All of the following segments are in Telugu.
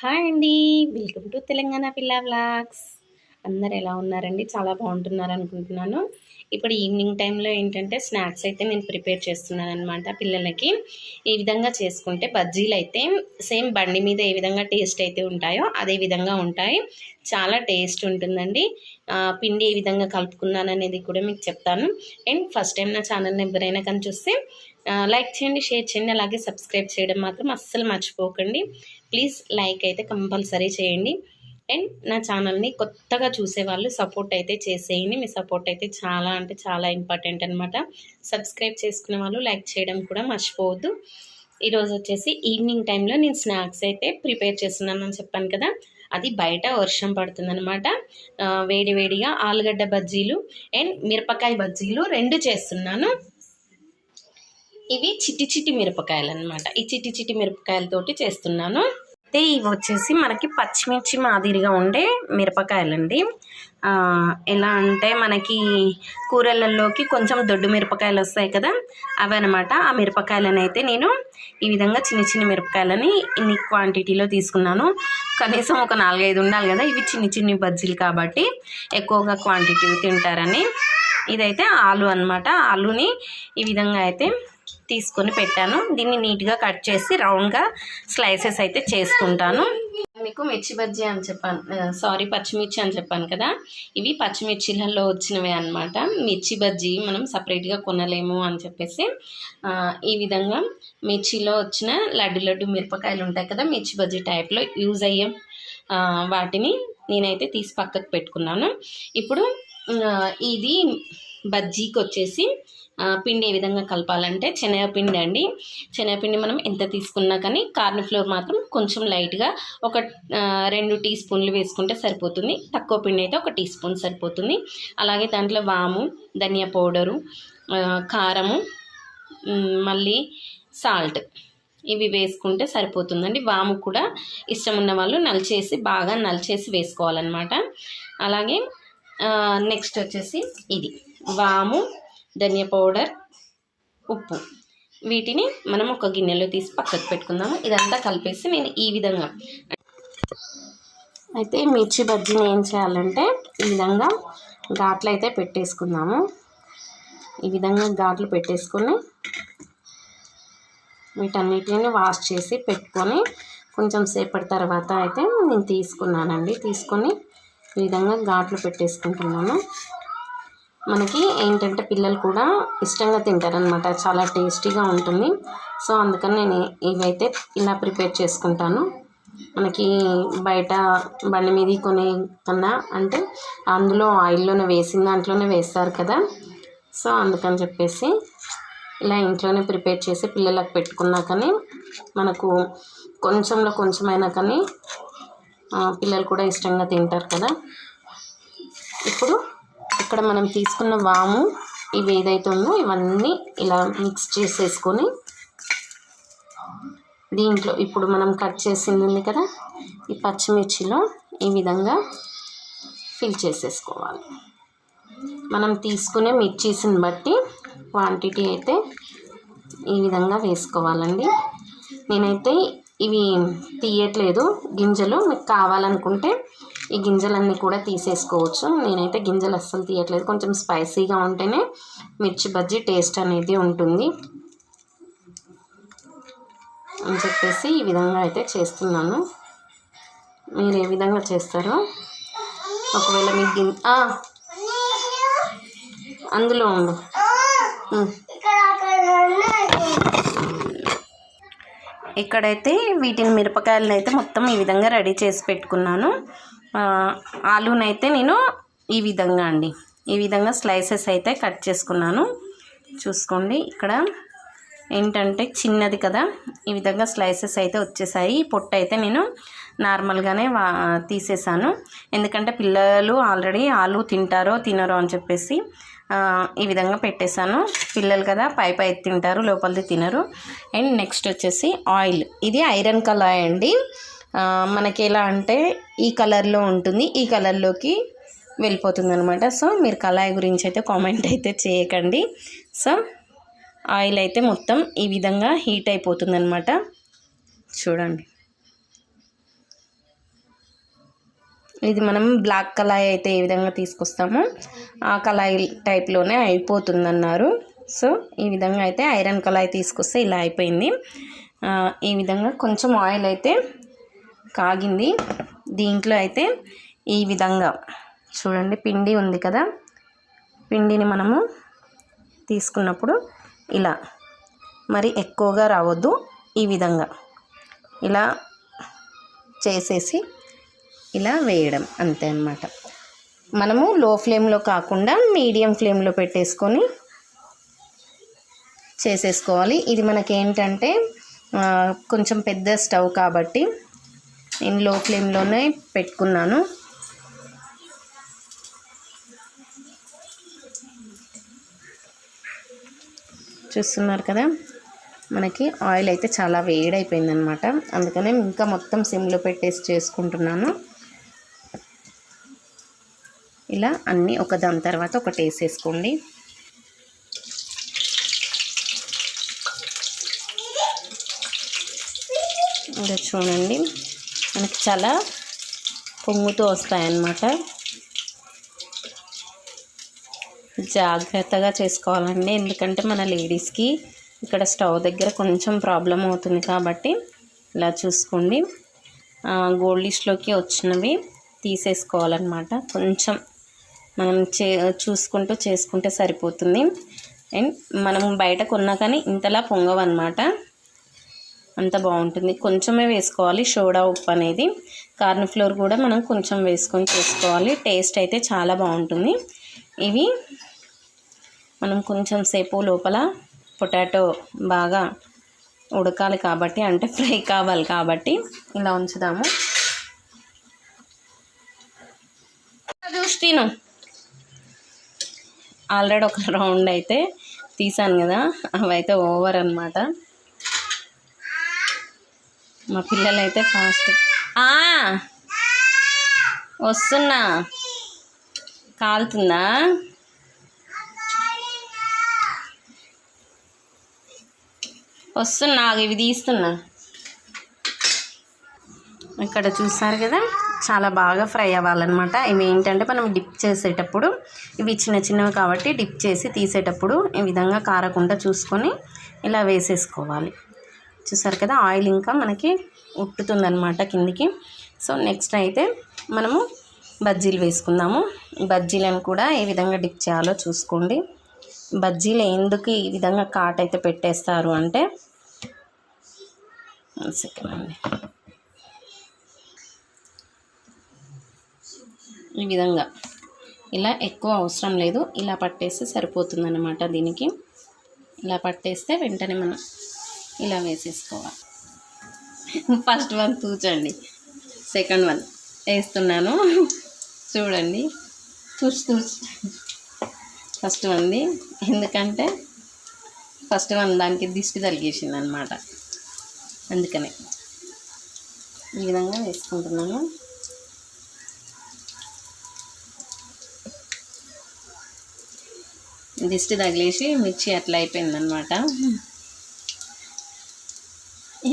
హాయ్ అండి. వెల్కమ్ టు తెలంగాణ పిల్ల వ్లాగ్స్. అందరు ఎలా ఉన్నారండి? చాలా బాగుంటున్నారు అనుకుంటున్నాను. ఇప్పుడు ఈవినింగ్ టైంలో ఏంటంటే స్నాక్స్ అయితే నేను ప్రిపేర్ చేస్తున్నాను అనమాట పిల్లలకి. ఈ విధంగా చేసుకుంటే బజ్జీలు అయితే సేమ్ బండి మీద ఏ విధంగా టేస్ట్ అయితే ఉంటాయో అదే విధంగా ఉంటాయి. చాలా టేస్ట్ ఉంటుందండి. పిండి ఏ విధంగా కలుపుకున్నాను అనేది కూడా మీకు చెప్తాను. అండ్ ఫస్ట్ టైం నా ఛానల్ని ఎవరైనా కానీ చూస్తే లైక్ చేయండి షేర్ చేయండి అలాగే సబ్స్క్రైబ్ చేయడం మాత్రం అస్సలు మర్చిపోకండి. ప్లీజ్ లైక్ అయితే కంపల్సరీ చేయండి. అండ్ నా ఛానల్ని కొత్తగా చూసేవాళ్ళు సపోర్ట్ అయితే చేసేయండి. మీ సపోర్ట్ అయితే చాలా అంటే చాలా ఇంపార్టెంట్ అనమాట సబ్స్క్రైబ్ చేసుకునే వాళ్ళు లైక్ చేయడం కూడా మర్చిపోవద్దు. ఈరోజు వచ్చేసి ఈవినింగ్ టైంలో నేను స్నాక్స్ అయితే ప్రిపేర్ చేస్తున్నాను అని చెప్పాను కదా. అది బయట వర్షం పడుతుందనమాట ఆ, వేడి వేడిగా ఆలుగడ్డ బజ్జీలు అండ్ మిరపకాయ బజ్జీలు రెండు చేస్తున్నాను. ఇవి చిట్టి చిట్టి మిరపకాయలు అనమాట ఈ చిట్టి చిట్టి మిరపకాయలతోటి చేస్తున్నాను. అయితే ఇవి వచ్చేసి మనకి పచ్చిమిర్చి మాదిరిగా ఉండే మిరపకాయలండి. ఎలా అంటే మనకి కూరలలోకి కొంచెం దొడ్డు మిరపకాయలు వస్తాయి కదా అవి అనమాట ఆ మిరపకాయలను అయితే నేను ఈ విధంగా చిన్న చిన్న మిరపకాయలని ఇన్ని క్వాంటిటీలో తీసుకున్నాను. కనీసం ఒక నాలుగైదు ఉండాలి కదా ఇవి చిన్ని చిన్ని బజ్జీలు కాబట్టి ఎక్కువగా క్వాంటిటీ తింటారని. ఇదైతే ఆలు అనమాట ఆలుని ఈ విధంగా అయితే తీసుకొని పెట్టాను. దీన్ని నీట్గా కట్ చేసి రౌండ్గా స్లైసెస్ అయితే చేసుకుంటాను. మీకు మిర్చి బజ్జీ అని చెప్పాను సారీ పచ్చిమిర్చి అని చెప్పాను కదా. ఇవి పచ్చిమిర్చిలలో వచ్చినవే అన్నమాట. మిర్చి బజ్జీ మనం సపరేట్గా కొనలేము అని చెప్పేసి ఈ విధంగా మిర్చిలో వచ్చిన లడ్డు లడ్డు మిరపకాయలు ఉంటాయి కదా మిర్చి బజ్జీ టైప్లో యూజ్ అయ్యే వాటిని నేనైతే తీసి పక్కకు పెట్టుకున్నాను. ఇప్పుడు ఇది బజ్జీకి వచ్చేసి పిండి ఏ విధంగా కలపాలంటే శనగపిండి అండి. శనగపిండి మనం ఎంత తీసుకున్నా కానీ కార్న్ ఫ్లోర్ మాత్రం కొంచెం లైట్గా ఒక రెండు టీ స్పూన్లు వేసుకుంటే సరిపోతుంది. తక్కువ పిండి అయితే ఒక టీ స్పూన్ సరిపోతుంది. అలాగే దాంట్లో వాము ధనియా పౌడరు కారము మళ్ళీ సాల్ట్ ఇవి వేసుకుంటే సరిపోతుందండి. వాము కూడా ఇష్టం ఉన్న వాళ్ళు నలిచేసి బాగా నలిచేసి వేసుకోవాలన్నమాట. అలాగే నెక్స్ట్ వచ్చేసి ఇది. వాము ధనియా పౌడర్ ఉప్పు. వీటిని మనం ఒక గిన్నెలో తీసి పక్కకు పెట్టుకుందాము. ఇదంతా కలిపేసి నేను ఈ విధంగా అయితే మిర్చి బజ్జీని ఏం చేయాలంటే ఈ విధంగా ఘాట్లు అయితే పెట్టేసుకుందాము. ఈ విధంగా ఘాట్లు పెట్టేసుకొని వీటన్నిటిని వాష్ చేసి పెట్టుకొని కొంచెం సేపటి తర్వాత అయితే నేను తీసుకున్నానండి. తీసుకొని ఈ విధంగా ఘాట్లు పెట్టేసుకుంటున్నాను. మనకి ఏంటంటే పిల్లలు కూడా ఇష్టంగా తింటారనమాట చాలా టేస్టీగా ఉంటుంది. సో అందుకని నేను ఇవైతే ఇలా ప్రిపేర్ చేసుకుంటాను. మనకి బయట బండి మీద కొనే కన్నా అంటే అందులో ఆయిల్లోనే వేసిన దాంట్లోనే వేస్తారు కదా. సో అందుకని చెప్పేసి ఇలా ఇంట్లోనే ప్రిపేర్ చేసి పిల్లలకు పెట్టుకున్నా కానీ మనకు కొంచెంలో కొంచెమైనా కానీ పిల్లలు కూడా ఇష్టంగా తింటారు కదా. ఇప్పుడు ఇక్కడ మనం తీసుకున్న వాము ఇవి ఏదైతే ఉందో ఇవన్నీ ఇలా మిక్స్ చేసేసుకొని దీంట్లో ఇప్పుడు మనం కట్ చేసింది ఉంది కదా ఈ పచ్చిమిర్చిలో ఈ విధంగా ఫిల్ చేసేసుకోవాలి. మనం తీసుకునే మిర్చీస్ని బట్టి క్వాంటిటీ అయితే ఈ విధంగా వేసుకోవాలండి. నేనైతే ఇవి తీయట్లేదు గింజలు మీకు కావాలనుకుంటే ఈ గింజలన్నీ కూడా తీసేసుకోవచ్చు. నేనైతే గింజలు అస్సలు తీయట్లేదు. కొంచెం స్పైసీగా ఉంటేనే మిర్చి బజ్జీ టేస్ట్ అనేది ఉంటుంది. అని చెప్పేసి ఈ విధంగా అయితే చేస్తున్నాను. మీరు ఏ విధంగా చేస్తారో ఒకవేళ మీకు గిన్ అందులో ఉండు. ఇక్కడైతే వీటిని మిరపకాయలను అయితే మొత్తం ఈ విధంగా రెడీ చేసి పెట్టుకున్నాను. ఆలూనైతే నేను ఈ విధంగా అండి. ఈ విధంగా స్లైసెస్ అయితే కట్ చేసుకున్నాను. చూసుకోండి ఇక్కడ ఏంటంటే చిన్నది కదా. ఈ విధంగా స్లైసెస్ అయితే వచ్చేసాయి. పొట్టు అయితే నేను నార్మల్గానే వా తీసేసాను. ఎందుకంటే పిల్లలు ఆల్రెడీ ఆలు తింటారో తినరో అని చెప్పేసి ఈ విధంగా పెట్టేశాను. పిల్లలు కదా పై పై తింటారు లోపలిది తినరు. అండ్ నెక్స్ట్ వచ్చేసి ఆయిల్. ఇది ఐరన్ కళాయి అండి. మనకి ఎలా అంటే ఈ కలర్లో ఉంటుంది ఈ కలర్లోకి వెళ్ళిపోతుంది అనమాట సో మీరు కళాయి గురించి అయితే కామెంట్ అయితే చేయకండి. సో ఆయిల్ అయితే మొత్తం ఈ విధంగా హీట్ అయిపోతుంది అనమాట చూడండి. ఇది మనం బ్లాక్ కళాయి అయితే ఏ విధంగా తీసుకొస్తామో ఆ కళాయి టైప్లోనే అయిపోతుందన్నారు. సో ఈ విధంగా అయితే ఐరన్ కళాయి తీసుకొస్తే ఇలా అయిపోయింది. ఈ విధంగా కొంచెం ఆయిల్ అయితే కాగింది. దీంట్లో అయితే ఈ విధంగా చూడండి పిండి ఉంది కదా. పిండిని మనము తీసుకున్నప్పుడు ఇలా మరి ఎక్కువగా రావద్దు ఈ విధంగా. ఇలా చేసేసి ఇలా వేయడం అంతే అన్నమాట. మనము లో ఫ్లేమ్లో కాకుండా మీడియం ఫ్లేమ్లో పెట్టేసుకొని చేసేసుకోవాలి. ఇది మనకి ఏంటంటే కొంచెం పెద్ద స్టవ్ కాబట్టి నేను లో ఫ్లేమ్లోనే పెట్టుకున్నాను. చూస్తున్నారు కదా మనకి ఆయిల్ అయితే చాలా వేడైపోయింది అనమాట అందుకనే ఇంకా మొత్తం సిమ్లో పెట్టేసి చేసుకుంటున్నాను. ఇలా అన్నీ ఒక దాని తర్వాత ఒకటి వేసేసుకోండి. ఇంకా చూడండి. మనకి చాలా పొంగుతూ వస్తాయన్నమాట. జాగ్రత్తగా చేసుకోవాలండి. ఎందుకంటే మన లేడీస్కి ఇక్కడ స్టవ్ దగ్గర కొంచెం ప్రాబ్లం అవుతుంది కాబట్టి ఇలా చూసుకోండి. గోల్డిష్లోకి వచ్చినవి తీసేసుకోవాలన్నమాట. కొంచెం మనం చే చూసుకుంటూ చేసుకుంటే సరిపోతుంది. అండ్ మనం బయట కొన్నా కానీ ఇంతలా పొంగవన్నమాట. అంత బాగుంటుంది. కొంచెమే వేసుకోవాలి. సోడా ఉప్పు అనేది. కార్న్ ఫ్లోర్ కూడా మనం కొంచెం వేసుకొని చేసుకోవాలి. టేస్ట్ అయితే చాలా బాగుంటుంది. ఇవి మనం కొంచెం సేపు లోపల పొటాటో బాగా ఉడకాలి కాబట్టి అంటే ఫ్రై కావాలి కాబట్టి ఇలా ఉంచుదాము. చూసి తిను. ఆల్రెడీ ఒక రౌండ్ అయితే తీసాను కదా. అవైతే ఓవర్ అనమాట మా పిల్లలు అయితే ఫాస్ట్ వస్తున్నా. కాలుతుందా? వస్తున్నా ఇవి తీస్తున్నా. ఇక్కడ చూసారు కదా చాలా బాగా ఫ్రై అవ్వాలన్నమాట. ఇవి ఏంటంటే మనం డిప్ చేసేటప్పుడు ఇవి చిన్న చిన్నవి కాబట్టి డిప్ చేసి తీసేటప్పుడు ఈ విధంగా కారకుండా చూసుకొని ఇలా వేసేసుకోవాలి. చూసారు కదా ఆయిల్ ఇంకా మనకి ఉట్టుతుందనమాట కిందికి. సో నెక్స్ట్ అయితే మనము బజ్జీలు వేసుకుందాము. బజ్జీలను కూడా ఏ విధంగా డిప్ చేయాలో చూసుకోండి. బజ్జీలు ఎందుకు ఈ విధంగా కాట్ అయితే పెట్టేస్తారు అంటే సెకండ్ అండి. ఈ విధంగా ఇలా ఎక్కువ అవసరం లేదు. ఇలా పట్టేస్తే సరిపోతుందన్నమాట దీనికి. ఇలా పట్టేస్తే వెంటనే మనం ఇలా వేసేసుకోవాలి. ఫస్ట్ వన్ తూచండి. సెకండ్ వన్ వేస్తున్నాను. చూడండి. తూచి తూచి ఫస్ట్ వన్ది ఎందుకంటే ఫస్ట్ వన్ దానికి దిష్టి తలిగేసింది అనమాట అందుకనే ఈ విధంగా వేసుకుంటున్నాను. దిష్టి తగిలేసి మిర్చి అట్లా అయిపోయిందనమాట.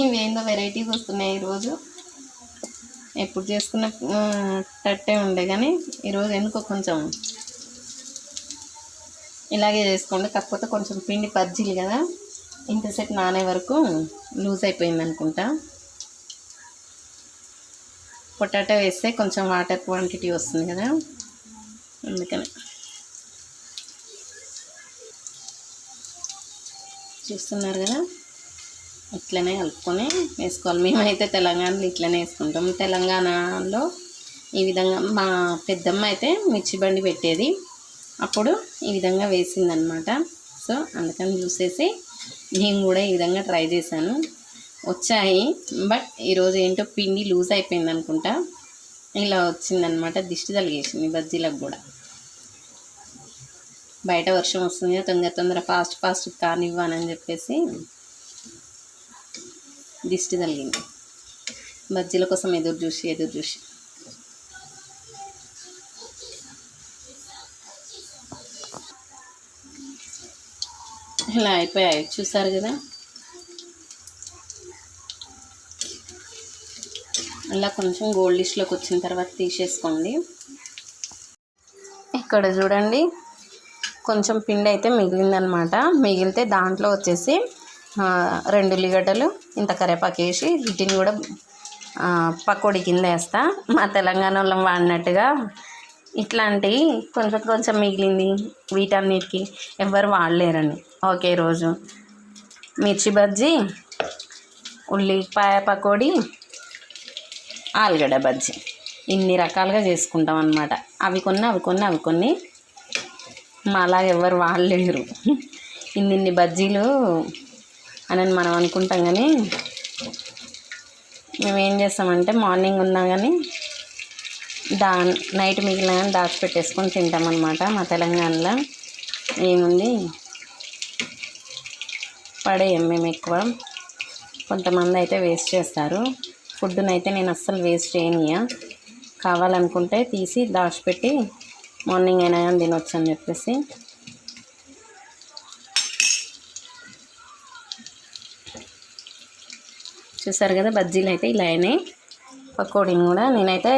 ఇవేందో వెరైటీస్ వస్తున్నాయి ఈరోజు. ఎప్పుడు చేసుకున్న తట్టే ఉండే కానీ ఈరోజు ఎందుకో కొంచెం ఇలాగే చేసుకోండి. కాకపోతే కొంచెం పిండి పజ్జీలు కదా. ఇంతసేపు నానే వరకు లూజ్ అయిపోయింది అనుకుంటా. పొటాటో వేస్తే కొంచెం వాటర్ క్వాంటిటీ వస్తుంది కదా. అందుకని. చూస్తున్నారు కదా. ఇట్లనే కలుపుకొని వేసుకోవాలి. మేమైతే తెలంగాణలో ఇట్లనే వేసుకుంటాం. తెలంగాణలో ఈ విధంగా మా పెద్దమ్మ అయితే మిర్చి బండి పెట్టేది. అప్పుడు ఈ విధంగా వేసిందనమాట సో అందుకని చూసేసి నేను కూడా ఈ విధంగా ట్రై చేశాను. వచ్చాయి. బట్ ఈరోజు ఏంటో పిండి లూజ్ అయిపోయింది అనుకుంటా. ఇలా వచ్చిందనమాట దిష్టి తలిగేసింది బజ్జీలకు కూడా. బయట వర్షం వస్తుంది తొందర తొందర ఫాస్ట్ ఫాస్ట్ కానివ్వనని చెప్పేసి దిష్టి తగిలింది బజ్జీల కోసం ఎదురు చూసి ఎదురు చూసి. ఇలా అయిపోయాయి చూసారు కదా? ఇలా కొంచెం గోల్డ్ గోల్డిష్లోకి వచ్చిన తర్వాత తీసేసుకోండి. ఇక్కడ చూడండి కొంచెం పిండి అయితే మిగిలిందనమాట. మిగిలితే దాంట్లో వచ్చేసి రెండు ఉల్లిగడ్డలు ఇంత కరివేపాకు వేసి వీటిని కూడా పకోడి పకోడీ కింద వేస్తా. మా తెలంగాణ వాళ్ళం వాడినట్టుగా ఇట్లాంటివి కొంచెం కొంచెం మిగిలింది వీటన్నిటికి. ఎవరు వాడలేరండి ఒకే రోజు. మిర్చి బజ్జీ ఉల్లిపాయ పకోడీ ఆలుగడ్డ బజ్జీ. ఇన్ని రకాలుగా చేసుకుంటాం అన్నమాట. అవి కొన్ని అవి కొన్ని అవి కొన్ని. మా అలాగ ఎవరు వాడలేరు ఇన్నిన్ని బజ్జీలు అని మనం అనుకుంటాం కానీ మేము ఏం చేస్తామంటే మార్నింగ్ ఉన్నా కానీ దా నైట్ మిగిలిన కానీ దాచిపెట్టేసుకొని తింటాం అనమాట మా తెలంగాణలో. ఏముంది? పడేయం మేము ఎక్కువ. కొంతమంది అయితే వేస్ట్ చేస్తారు. ఫుడ్ని అయితే నేను అస్సలు వేస్ట్ చేయనియా కావాలనుకుంటే తీసి దాచిపెట్టి మార్నింగ్ అయినా కానీ తినొచ్చు అని చెప్పేసి. చూసారు కదా బజ్జీలు అయితే ఇలా అయినాయి. పకోడీని కూడా నేనైతే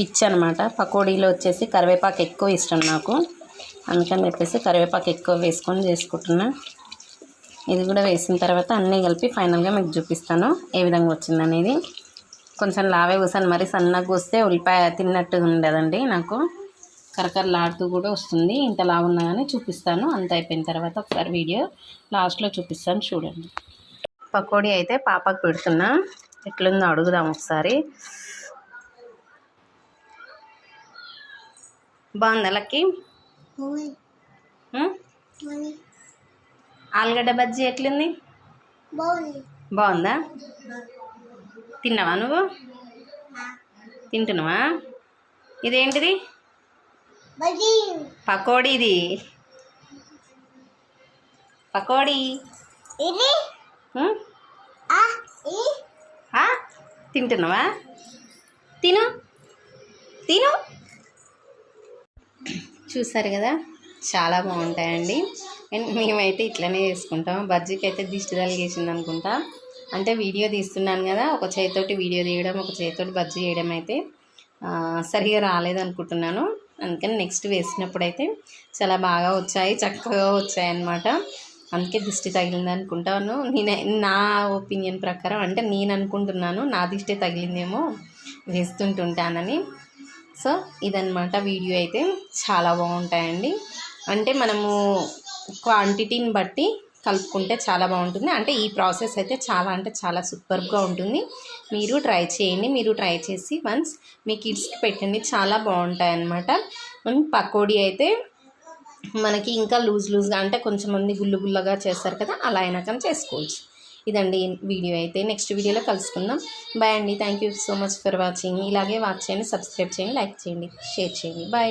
ఇచ్చనమాట. పకోడీలో వచ్చేసి కరివేపాకు ఎక్కువ ఇష్టం నాకు. అందుకని చెప్పేసి కరివేపాకు ఎక్కువ వేసుకొని చేసుకుంటున్నా. ఇది కూడా వేసిన తర్వాత అన్నీ కలిపి ఫైనల్గా మీకు చూపిస్తాను ఏ విధంగా వచ్చిందనేది కొంచెం లావే కూసాను. మరి సన్నగా వస్తే ఉల్లిపాయ తిన్నట్టు ఉండదండి నాకు. కరకరలాడుతూ కూడా వస్తుంది. ఇంత లావు ఉన్నా కానీ చూపిస్తాను. అంత అయిపోయిన తర్వాత ఒకసారి వీడియో లాస్ట్లో చూపిస్తాను. చూడండి. పకోడీ అయితే పాపకు పెడుతున్నా. ఎట్లుందో అడుగుదాం ఒకసారి. బాగుందా లక్కి? ఉం? ఆలుగడ్డ బజ్జీ ఎట్లుంది? బాగుందా. తిన్నావా నువ్వు? తింటున్నావా? ఇదేంటిది? పకోడీది. పకోడీ. ఉం? తింటున్నావా? తిను. తిను. చూసారు కదా? చాలా బాగుంటాయండి. అండ్ మేమైతే ఇట్లనే చేసుకుంటాం. బజ్జీకి అయితే దిష్టి తలిగేసింది అనుకుంటా. అంటే వీడియో తీస్తున్నాను కదా ఒక చేతితోటి వీడియో తీయడం ఒక చేతితోటి బజ్జీ చేయడం అయితే సరిగా రాలేదనుకుంటున్నాను అందుకని నెక్స్ట్ వేసినప్పుడు అయితే చాలా బాగా వచ్చాయి చక్కగా వచ్చాయి అన్నమాట అందుకే దిష్టి తగిలింది అనుకుంటాను. నేను నా ఒపీనియన్ ప్రకారం అంటే నేను అనుకుంటున్నాను నా దిష్టి తగిలిందేమో వేస్తుంటుంటానని. సో ఇదనమాట వీడియో అయితే. చాలా బాగుంటాయండి. అంటే మనము క్వాంటిటీని బట్టి కలుపుకుంటే చాలా బాగుంటుంది. అంటే ఈ ప్రాసెస్ అయితే చాలా అంటే చాలా సూపర్గా ఉంటుంది. మీరు ట్రై చేయండి. మీరు ట్రై చేసి వన్స్ మీ కిడ్స్కి పెట్టండి. చాలా బాగుంటాయి అన్నమాట పకోడీ అయితే మనకి ఇంకా లూజ్ లూజ్గా అంటే కొంచెం మంది గుల్లు గుల్లగా చేస్తారు కదా అలా అయినా కానీ చేసుకోవచ్చు. ఇదండి వీడియో అయితే. నెక్స్ట్ వీడియోలో కలుసుకుందాం. బాయ్ అండి. Thank you so much for watching ఇలాగే వాచ్ చేయండి సబ్స్క్రైబ్ చేయండి లైక్ చేయండి షేర్ చేయండి. బాయ్